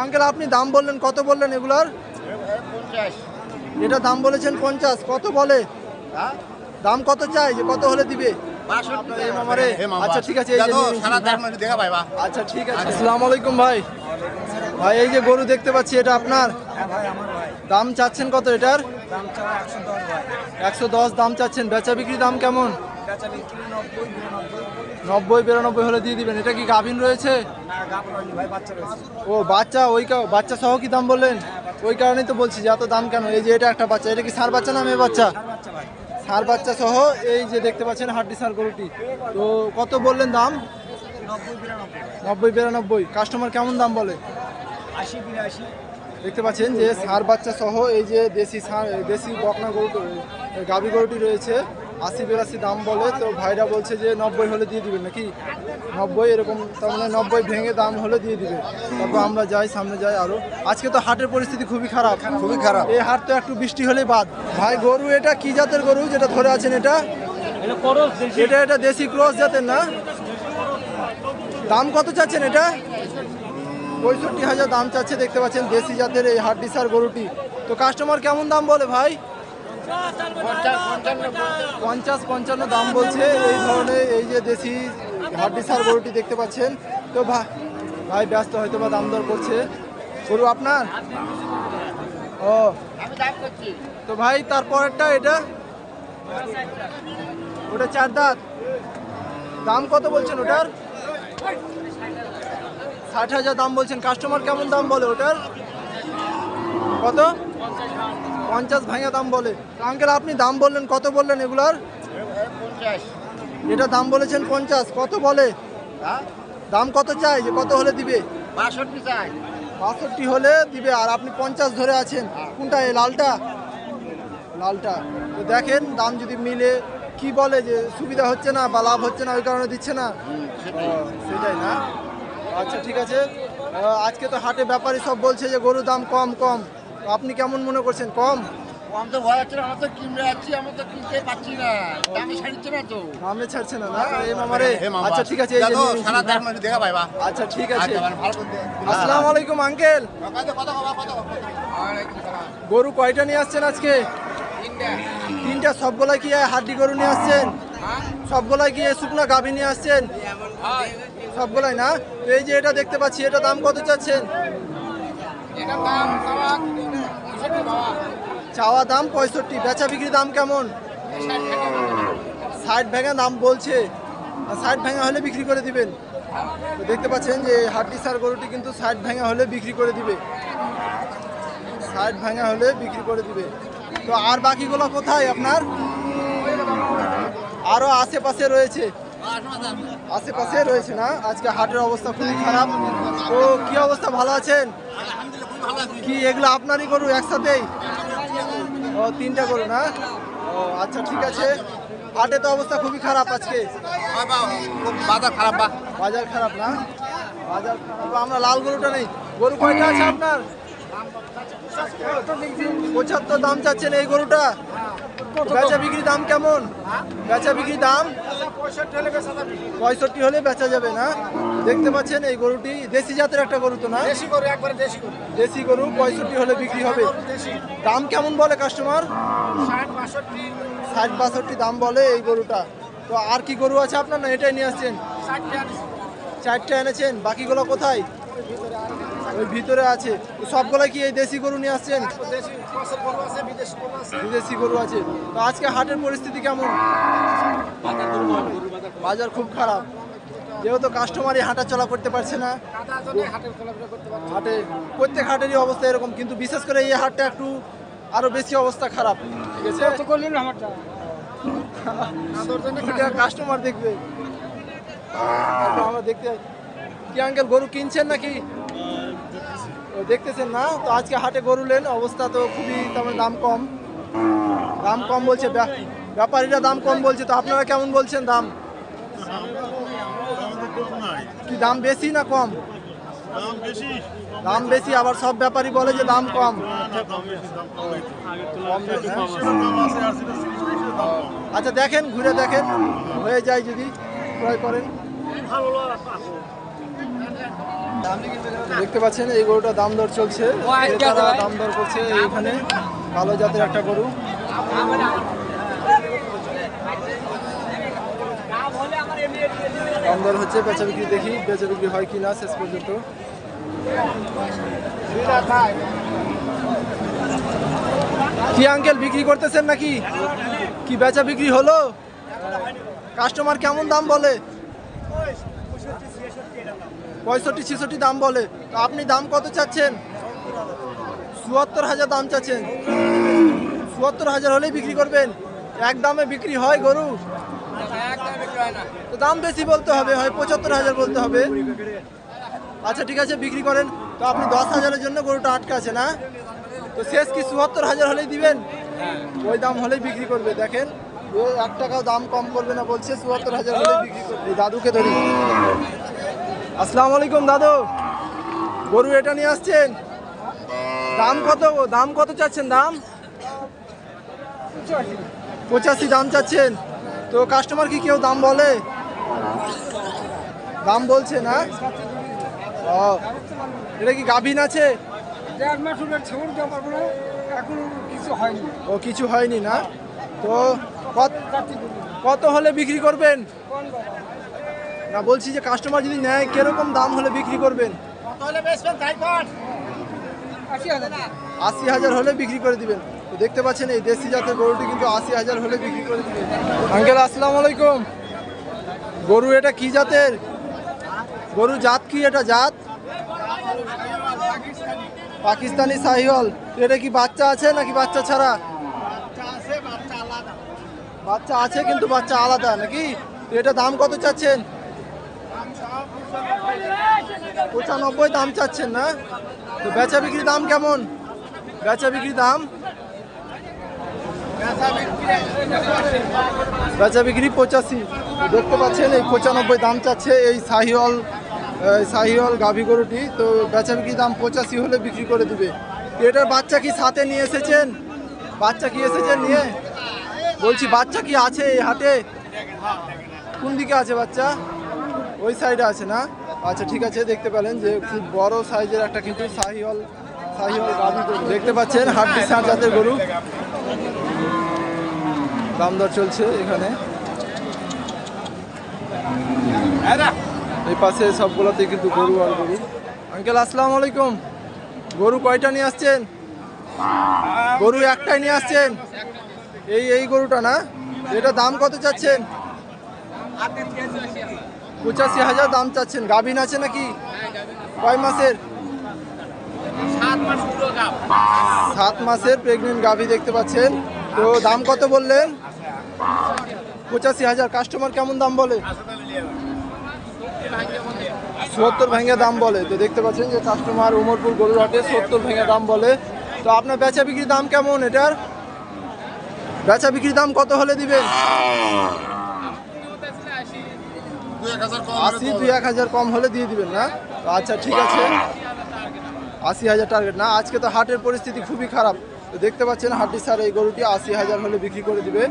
Uncle আপনি দাম বললেন কত বললেন এগুলার? এটা দাম বলেছেন পঞ্চাশ কত বলে? হ্যাঁ? দাম কত চাই? যে কত হলে দিবে? বাষট্টি। এই মামারে আচ্ছা ঠিক আছে আচ্ছা ঠিক আছে আসসালামু আলাইকুম ভাই। ভাই এই যে গরু দেখতে পাচ্ছি এটা আপনার? দাম চাচ্ছেন কত এটার? একশো দশ দাম চাচ্ছেন। বেচা বিক্রি দাম কেমন? নব্বই বিরানব্বই হলে দিয়ে দিবেন। এটা কি গাভিন রয়েছে? ও বাচ্চা ওই বাচ্চা সহ কি দাম বললেন? ওই কারণেই তো বলছি যে এত দাম কেন? এই যে এটা একটা বাচ্চা। এটা কি সার বাচ্চা না মেয়ে বাচ্চা? সার বাচ্চা সহ এই যে দেখতে পাচ্ছেন হাড্ডি সার গরুটি। তো কত বললেন দাম? নব্বই বিরানব্বই। কাস্টমার কেমন দাম বলে? দেখতে পাচ্ছেন যে সার বাচ্চা সহ এই যে দেশি সার দেশি বকনা গরু গাভি গরুটি রয়েছে। আশি বিরাশি দাম বলে তো ভাইরা বলছে যে নব্বই হলে দিয়ে দিবেন। নাকি নব্বই এরকম তার মানে নব্বই ভেঙে দাম হলে দিয়ে দিবে। তারপর আমরা যাই সামনে যাই আরও। আজকে তো হাটের পরিস্থিতি খুবই খারাপ। খুবই খারাপ। এই হাট তো একটু বৃষ্টি হলেই বাদ। ভাই গরু এটা কি জাতের গরু যেটা ধরে আছেন এটা? এটা এটা দেশি ক্রস জাতের না? দাম কত চাচ্ছেন এটা? পঁয়ষট্টি হাজার দাম চাচ্ছে দেখতে পাচ্ছেন দেশি জাতের এই হাড্ডিসার গরুটি। তো কাস্টমার কেমন দাম বলে ভাই? পঞ্চাশ পঞ্চান্ন দাম বলছে, এই ধরনের এই যে দেশি হাড্ডিসার গরুটি দেখতে পাচ্ছেন। তো ভাই ভাই ব্যস্ত হয়তো বা দাম দর করছে। গরু আপনার? ও। তো ভাই, তারপরেরটা এটা? ওটা চার দাঁত। দাম কত বলছেন ওটার? ষাট হাজার দাম বলছেন। কাস্টমার কেমন দাম বলে ওটার? কত? পঞ্চাশ ভাঙা দাম বলে। আঙ্কেল আপনি দাম বললেন কত বললেন এগুলার? এটা দাম বলেছেন পঞ্চাশ কত বলে? দাম কত চাই যে কত হলে দিবে? বাষট্টি চাই। বাষট্টি হলে দিবে আর আপনি পঞ্চাশ ধরে আছেন। কোনটা এই লালটা? লালটা। তো দেখেন দাম যদি মিলে কি বলে যে সুবিধা হচ্ছে না বা লাভ হচ্ছে না ওই কারণে দিচ্ছে না? সেটাই। না? আচ্ছা ঠিক আছে। আজকে তো হাটে ব্যাপারী সব বলছে যে গরুর দাম কম কম। তো আপনি কেমন মনে করছেন? কম? আমি তো ভয় হচ্ছে না আমার তো কিনতে যাচ্ছি আমি তো কিনতে পারছি না। দামি ছাড়ছে না তো। নামে ছাড়ছে না না? এই মামারে? আচ্ছা ঠিক আছে এই যে সারা নিয়েছি। দেড় দেখা পাইবা। আচ্ছা ঠিক আছে। আচ্ছা মানে আসসালামু আলাইকুম আঙ্কেল। গরু কয়টা নিয়ে আসছেন আজকে? তিনটা। তিনটা সবগুলাই কি হাড্ডি গরু নিয়ে আসছেন? সবগুলাই কি শুকনো গাভী নিয়ে আসছেন? সবগুলাই না? এই যে এটা দেখতে পাচ্ছি এটা দাম কত চাচ্ছেন? এটা দাম চাওয়া দাম পঁয়ষট্টি, বেচা বিক্রি দাম কেমন? ষাট ভেঙা দাম বলছে। ষাট ভেঙা হলে বিক্রি করে দিবেন। দেখতে পাচ্ছেন যে হাড্ডি সার গরুটি কিন্তু ষাট ভেঙা হলে বিক্রি করে দিবে। ষাট ভেঙা হলে বিক্রি করে দিবে। তো আর বাকিগুলো কোথায় আপনার? আরও আশেপাশে রয়েছে। আশেপাশে রয়েছে না? আজকে হাটের অবস্থা খুবই খারাপ। তো কি অবস্থা? ভালো আছেন? কি, এগুলো আপনারই গরু একসাথেই? ও, তিনটা গরু না? ও আচ্ছা ঠিক আছে। হাটে তো অবস্থা খুবই খারাপ আজকে। বাজার খারাপ বাজার খারাপ না? বাজার খারাপ। আমরা লাল গরুটা নেই। গরু কয়টা আছে আপনার? পঁচাত্তর দাম চাচ্ছেন এই গরুটা। বেচা বিক্রি দাম কেমন? বেচা বিক্রি দাম? পঁয়ষট্টি হলে বেচা যাবে না। দেখতে পাচ্ছেন এই গরুটি দেশি জাতের একটা গরু তো না? দেশি গরু পঁয়ষট্টি হলে বিক্রি হবে। দাম কেমন বলে কাস্টমার ষাট বাষট্টি। দাম বলে এই গরুটা। তো আর কি গরু আছে আপনার না? এটাই নিয়ে আসছেন। চারটে এনেছেন। বাকিগুলো কোথায়? ওই ভিতরে আছে। সবগুলো কি এই দেশি গরু নিয়ে আসছেন? দেশি গরু আছে বিদেশি গরু আছে। বিদেশি গরু আছে। তো আজকে হাটের পরিস্থিতি কেমন? বাজার খুব খারাপ। যেহেতু কাস্টমারই হাঁটা চলা করতে পারছে না। হাটে প্রত্যেক হাটেরই অবস্থা এরকম। কিন্তু বিশেষ করে এই হাটটা একটু আরও বেশি অবস্থা খারাপ। ঠিক আছে? কাস্টমার দেখবে। আমরা দেখতে কি আঙ্কেল গরু কিনছেন নাকি? দেখতেছেন না, তো আজকে হাটে গরু লেন, অবস্থা তো খুবই তেমন দাম কম। দাম কম বলছে, ব্যা- ব্যাপারীরা দাম কম বলছে, তো আপনারা কেমন বলছেন দাম? কি দাম বেশি না কম? দাম বেশি, আবার সব ব্যাপারী বলে যে দাম কম। আচ্ছা দেখেন, ঘুরে দেখেন, হয়ে যায় যদি, ক্রয় করেন। দেখতে পাচ্ছেন এই গরুটা দাম দর চলছে। দাম দর করছে এখানে কালো জাতের একটা গরু। দাম দর হচ্ছে বেচা বিক্রি দেখি বেচা বিক্রি হয় কি না শেষ পর্যন্ত। কি আঙ্কেল বিক্রি করতেছেন নাকি? কি বেচা বিক্রি হলো? কাস্টমার কেমন দাম বলে? পঁয়ষট্টি ছেষট্টি দাম বলে। আপনি দাম কত চাচ্ছেন? চুয়াত্তর হাজার দাম চাচ্ছেন। চুয়াত্তর হাজার হলেই বিক্রি করবেন। এক দামে বিক্রি হয় গরু। তো দাম বেশি বলতে হবে, হয় পঁচাত্তর হাজার বলতে হবে। আচ্ছা ঠিক আছে, বিক্রি করেন। তো আপনি দশ হাজারের জন্য গরুটা আটকা আছে না? তো শেষ কি চুয়াত্তর হাজার হলেই দিবেন? ওই দাম হলেই বিক্রি করবে, দেখেন। এক টাকাও দাম কম করবে না বলছে, চুয়াত্তর হাজার হলেই বিক্রি করবে। দাদুকে ধরি। আসসালামু আলাইকুম, দাদু। গরু এটা নিয়ে আসছেন? দাম কত? দাম কত চাচ্ছেন? দাম? পঁচাশি, দাম চাচ্ছেন। তো কাস্টমার কি কেউ দাম বলে? দাম বলছে না? ও, এটা কি গাভিন আছে? ও, কিছু হয়নি না? তো কত হলে বিক্রি করবেন? না বলছি যে কাস্টমার যদি নেয় কীরকম দাম হলে বিক্রি করবেন? আশি হাজার। আশি হাজার হলে বিক্রি করে দিবেন। তো দেখতে পাচ্ছেন এই দেশি জাতের গরুটি কিন্তু আশি হাজার হলে বিক্রি করে দিবেন। আঙ্কেল আসসালামু আলাইকুম। গরু এটা কি জাতের? গরু জাত কি এটা জাত? পাকিস্তানি সাহিওয়াল। এটা কি বাচ্চা আছে নাকি বাচ্চা ছাড়া? বাচ্চা আছে কিন্তু বাচ্চা আলাদা নাকি? এটা দাম কত চাচ্ছেন? পঁচানব্বই দাম চাচ্ছেন না? তো বেচা বিক্রি দাম কেমন? বেচা বিক্রি দাম? বেচা বিক্রি পঁচাশি। দেখতে পাচ্ছেন এই পঁচানব্বই দাম চাচ্ছে এই শাহিওয়াল এই শাহিওয়াল গাভী গরুটি। তো বেচা বিক্রি দাম পঁচাশি হলে বিক্রি করে দিবে। এটার বাচ্চা কি সাথে নিয়ে এসেছেন? বাচ্চা কি এসেছেন নিয়ে? বলছি, বাচ্চা কি আছে এই হাতে কোন দিকে আছে বাচ্চা? ওই সাইডে আছে না? আচ্ছা ঠিক আছে, দেখতে পেলেন যে খুব বড় সাইজের একটা কিন্তু শাহিওয়াল শাহিওয়াল গাভী দেখতে পাচ্ছেন হাট বিশাল জাতের গরু। দাম দর চলছে এখানে। এই পাশে সবগুলোতে কিন্তু গরু আর গরু। আঙ্কেল, আসসালামু আলাইকুম। গরু কয়টা নিয়ে আসছেন? গরু একটাই নিয়ে আসছেন? এই এই গরুটা না? এটা দাম কত চাচ্ছেন? পঁচাশি হাজার দাম চাচ্ছেন। গাভিন আছে নাকি? কয় মাসের? সাত মাসের প্রেগনেন্ট গাভী দেখতে পাচ্ছেন। তো দাম কত বললেন? পঁচাশি হাজার। কাস্টমার কেমন দাম বলে? সত্তর ভেঙে দাম বলে। তো দেখতে পাচ্ছেন যে কাস্টমার উমরপুর গরুর হাটে সত্তর ভেঙে দাম বলে। তো আপনার বেচা বিক্রির দাম কেমন এটার? বেচা বিক্রির দাম কত হলে দিবেন দু এক হাজার কম হলে আশি দুই এক হাজার কম হলে দিয়ে দিবেন না? আচ্ছা ঠিক আছে। আশি হাজার টার্গেট না আজকে তো হাটের পরিস্থিতি খুবই খারাপ। তো দেখতে পাচ্ছেন হাটটি স্যার এই গরুটি আশি হাজার হলে বিক্রি করে দিবে।